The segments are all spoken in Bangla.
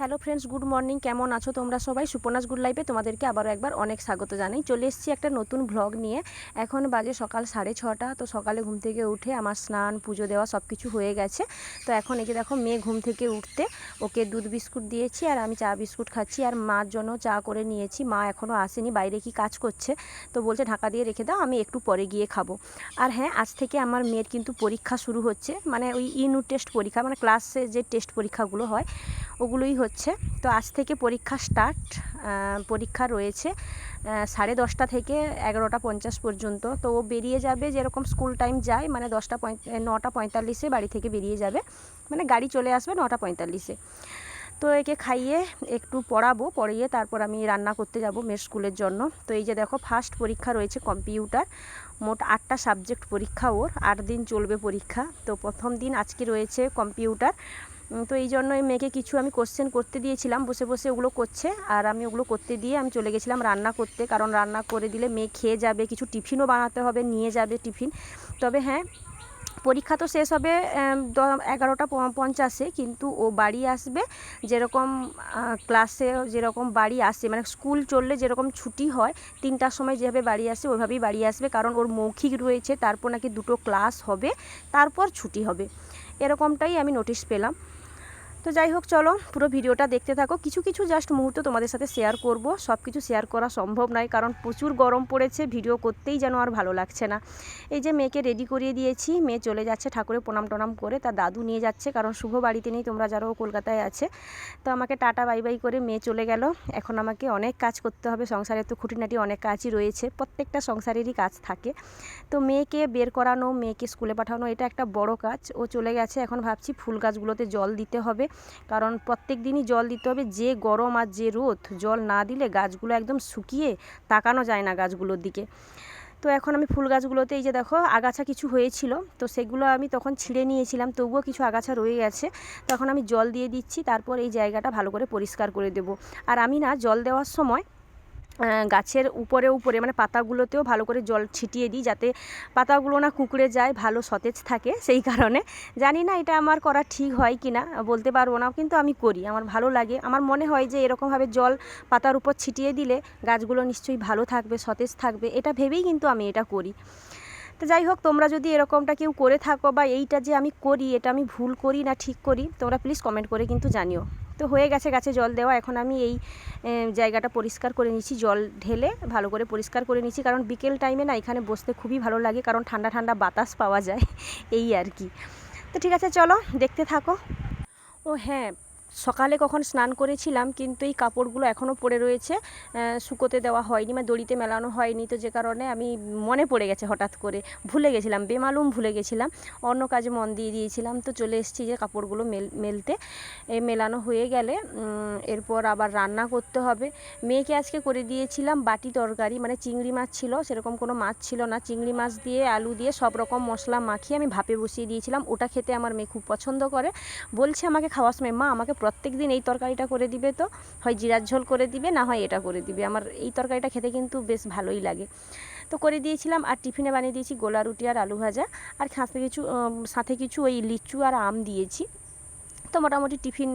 হ্যালো ফ্রেন্ডস গুড মর্নিং কেমন আছো তোমরা সবাই? সুপর্ণাস গুড লাইফে তোমাদেরকে আবারও একবার অনেক স্বাগত জানাই। চলে এসেছি একটা নতুন ভ্লগ নিয়ে। এখন বাজে সকাল সাড়ে ছটা, তো সকালে ঘুম থেকে উঠে আমার স্নান, পুজো দেওয়া সব কিছু হয়ে গেছে। তো এখন এই যে দেখো, মেয়ে ঘুম থেকে উঠতে ওকে দুধ বিস্কুট দিয়েছি আর আমি চা বিস্কুট খাচ্ছি আর মার জন্য চা করে নিয়েছি। মা এখনও আসেনি, বাইরে কি কাজ করছে? তো বলছে ঢাকা দিয়ে রেখে দাও, আমি একটু পরে গিয়ে খাব। আর হ্যাঁ আজ থেকে আমার মেয়ের কিন্তু পরীক্ষা শুরু হচ্ছে। মানে ওই ইউনিট টেস্ট পরীক্ষা মানে ক্লাসে যে টেস্ট পরীক্ষাগুলো হয়, ওগুলোই হচ্ছে। তো আজ থেকে পরীক্ষা স্টার্ট পরীক্ষা রয়েছে সাড়ে দশটা থেকে এগারোটা পঞ্চাশ পর্যন্ত। তো ও বেরিয়ে যাবে যেরকম স্কুল টাইম যায় মানে দশটা পঁয় নটা পঁয়তাল্লিশে বাড়ি থেকে বেরিয়ে যাবে। মানে গাড়ি চলে আসবে নটা পঁয়তাল্লিশে। তো একে খাইয়ে একটু পড়াবো, পড়িয়ে তারপর আমি রান্না করতে যাব মেয়ের স্কুলের জন্য। তো এই যে দেখো ফার্স্ট পরীক্ষা রয়েছে কম্পিউটার মোট আটটা সাবজেক্ট পরীক্ষা ওর, আট দিন চলবে পরীক্ষা। তো প্রথম দিন আজকে রয়েছে কম্পিউটার তো এই জন্য এই মেয়েকে কিছু আমি কোশ্চেন করতে দিয়েছিলাম, বসে বসে ওগুলো করছে। আর আমি ওগুলো করতে দিয়ে আমি চলে গেছিলাম রান্না করতে, কারণ রান্না করে দিলে মেয়ে খেয়ে যাবে, কিছু টিফিনও বানাতে হবে, নিয়ে যাবে টিফিন। তবে হ্যাঁ পরীক্ষা তো শেষ হবে এগারোটা পঞ্চাশে, কিন্তু ও বাড়ি আসবে যেরকম ক্লাসে যেরকম বাড়ি আসে মানে স্কুল চললে যেরকম ছুটি হয়, তিনটার সময় যেভাবে বাড়ি আসে ওইভাবেই বাড়ি আসবে, কারণ ওর মৌখিক রয়েছে, তারপর নাকি দুটো ক্লাস হবে, তারপর ছুটি হবে। এরকমটাই আমি নোটিশ পেলাম। তো যাই হোক, চলো পুরো ভিডিওটা দেখতে থাকো। কিছু কিছু জাস্ট মুহূর্ত তোমাদের সাথে শেয়ার করব। সব কিছু শেয়ার করা সম্ভব নয়, কারণ প্রচুর গরম পড়েছে। ভিডিও করতেই যেন আর ভালো লাগছে না। এই যে মেয়েকে রেডি করিয়ে দিয়েছি, মেয়ে চলে যাচ্ছে ঠাকুরের প্রণাম টনাম করে। তার দাদু নিয়ে যাচ্ছে, কারণ শুভ বাড়িতে নেই, তোমরা যারাও কলকাতায় আছে। তো আমাকে টাটা বাই বাই করে মেয়ে চলে গেল। এখন আমাকে অনেক কাজ করতে হবে, সংসারে তো খুঁটিনাটি অনেক কাজই রয়েছে। প্রত্যেকটা সংসারেরই কাজ থাকে। তো মেয়েকে বের করানো, মেয়েকে স্কুলে পাঠানো, এটা একটা বড় কাজ। ও চলে গেছে, এখন ভাবছি ফুল গাছগুলোতে জল দিতে হবে। কারণ প্রত্যেক দিনই জল দিতে হবে, যে গরম আর যে রোদ, জল না দিলে গাছগুলো একদম শুকিয়ে তাকানো যায় না গাছগুলোর দিকে। তো এখন আমি ফুল গাছগুলোতে এই যে দেখো আগাছা কিছু হয়েছিল, তো সেগুলো আমি তখন ছিঁড়ে নিয়েছিলাম, তবুও কিছু আগাছা রয়ে গেছে। তখন আমি জল দিয়ে দিচ্ছি, তারপর এই জায়গাটা ভালো করে পরিষ্কার করে দেব। আর আমি না জল দেওয়ার সময় গাছের উপরে উপরে মানে পাতাগুলোতেও ভালো করে জল ছিটিয়ে দিই যাতে পাতাগুলো না কুকড়ে যায়, ভালো সতেজ থাকে সেই কারণে। জানি না এটা আমার করা ঠিক হয় কি না বলতে পারব না, কিন্তু আমি করি, আমার ভালো লাগে। আমার মনে হয় যে এরকমভাবে জল পাতার উপর ছিটিয়ে দিলে গাছগুলো নিশ্চয়ই ভালো থাকবে, সতেজ থাকবে, এটা ভেবেই কিন্তু আমি এটা করি। তো যাই হোক, তোমরা যদি এরকমটা কেউ করে থাকো বা এইটা যে আমি করি, এটা আমি ভুল করি না ঠিক করি, তোমরা প্লিজ কমেন্ট করে কিন্তু জানিও। তো হয়ে গেছে গাছে জল দেওয়া। এখন আমি এই জায়গাটা পরিষ্কার করে নিচ্ছি জল ঢেলে ভালো করে পরিষ্কার করে নিচ্ছি কারণ বিকেল টাইমে না এখানে বসতে খুবই ভালো লাগে, কারণ ঠান্ডা ঠান্ডা বাতাস পাওয়া যায়, এই আর কি। তো ঠিক আছে, চলো, দেখতে থাকো। ও হ্যাঁ সকালে কখন স্নান করেছিলাম, কিন্তু এই কাপড়গুলো এখনও পড়ে রয়েছে শুকোতে দেওয়া হয়নি মানে দড়িতে মেলানো হয়নি। তো যে কারণে আমি মনে পড়ে গেছে হঠাৎ করে, ভুলে গেছিলাম, বেমালুম ভুলে গেছিলাম। অন্য কাজে মন দিয়ে দিয়েছিলাম, তো চলে এসেছি যে কাপড়গুলো মেল, মেলতে। এই মেলানো হয়ে গেলে এরপর আবার রান্না করতে হবে। মেয়েকে আজকে করে দিয়েছিলাম বাটি তরকারি মানে চিংড়ি মাছ ছিল, সেরকম কোনো মাছ ছিল না। চিংড়ি মাছ দিয়ে, আলু দিয়ে সব রকম মশলা মাখিয়ে আমি ভাপে বসিয়ে দিয়েছিলাম। ওটা খেতে আমার মেয়ে খুব পছন্দ করে। বলছে আমাকে খাওয়ার সময় মা, আমাকে প্রত্যেক দিন এই তরকারিটা করে দিবে তো, হয় জিরার ঝোল করে দিবে, না হয় এটা করে দিবে। আমার এই তরকারিটা খেতে কিন্তু বেশ ভালোই লাগে। তো করে দিয়েছিলাম আর টিফিনে বানিয়ে দিয়েছি গোলা রুটি আর আলু ভাজা। আর সাথে কিছু সাথে কিছু ওই লিচু আর আম দিয়েছি। তো মোটামুটি টিফিন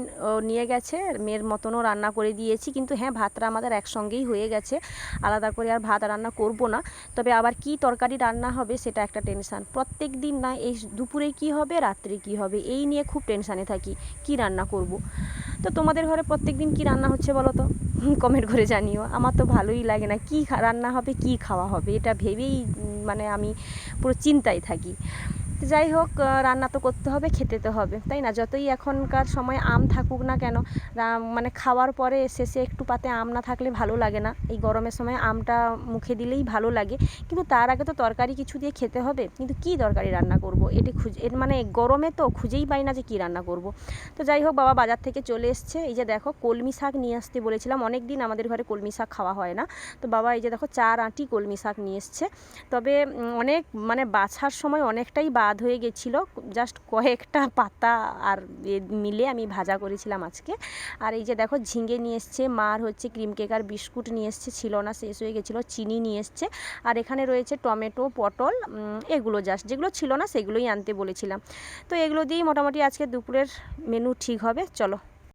নিয়ে গেছে। মেয়ের মতনও রান্না করে দিয়েছি। কিন্তু হ্যাঁ ভাতটা আমাদের একসঙ্গেই হয়ে গেছে। আলাদা করে আর ভাত রান্না করব না। তবে আবার কি তরকারি রান্না হবে সেটা একটা টেনশান প্রত্যেক দিন না, এই দুপুরে কি হবে, রাত্রে কি হবে, এই নিয়ে খুব টেনশানে থাকি। কি রান্না করব। তো তোমাদের ঘরে প্রত্যেক দিন কী রান্না হচ্ছে বলো তো? কমেন্ট করে জানিও। আমার তো ভালোই লাগে না কী রান্না হবে, কি খাওয়া হবে। এটা ভেবেই মানে আমি পুরো চিন্তায় থাকি। যাই হোক রান্না তো করতে হবে, খেতে তো হবে, তাই না? যতই এখনকার সময় আম থাকুক না কেন মানে খাওয়ার পরে শেষে একটু পাতে আম না থাকলে ভালো লাগে না। এই গরমের সময় আমটা মুখে দিলেই ভালো লাগে। কিন্তু তার আগে তো তরকারি কিছু দিয়ে খেতে হবে। কিন্তু কি তরকারি রান্না করব? এটি খুঁজে মানে গরমে তো খুঁজেই পাই না যে কী রান্না করব। তো যাই হোক, বাবা বাজার থেকে চলে এসছে। এই যে দেখো, কলমি শাক নিয়ে আসতে বলেছিলাম। অনেক দিন আমাদের ঘরে কলমি শাক খাওয়া হয় না। তো বাবা এই যে দেখো, চার আঁটি কলমি শাক নিয়ে এসছে। তবে অনেক মানে বাছার সময় অনেকটাই বা স্বাদ হয়ে গেছিল জাস্ট কয়েকটা পাতা আর মিলে আমি ভাজা করেছিলাম আজকে। আর এই যে দেখো, ঝিঙে নিয়ে এসছে মার হচ্ছে ক্রিম কেক আর বিস্কুট নিয়ে এসছে, ছিল না, শেষ হয়ে গেছিল, চিনি নিয়ে এসছে। আর এখানে রয়েছে টমেটো, পটল এগুলো জাস্ট যেগুলো ছিল না, সেগুলোই আনতে বলেছিলাম। তো এগুলো দিয়েই মোটামুটি আজকে দুপুরের মেনু ঠিক হবে, চলো।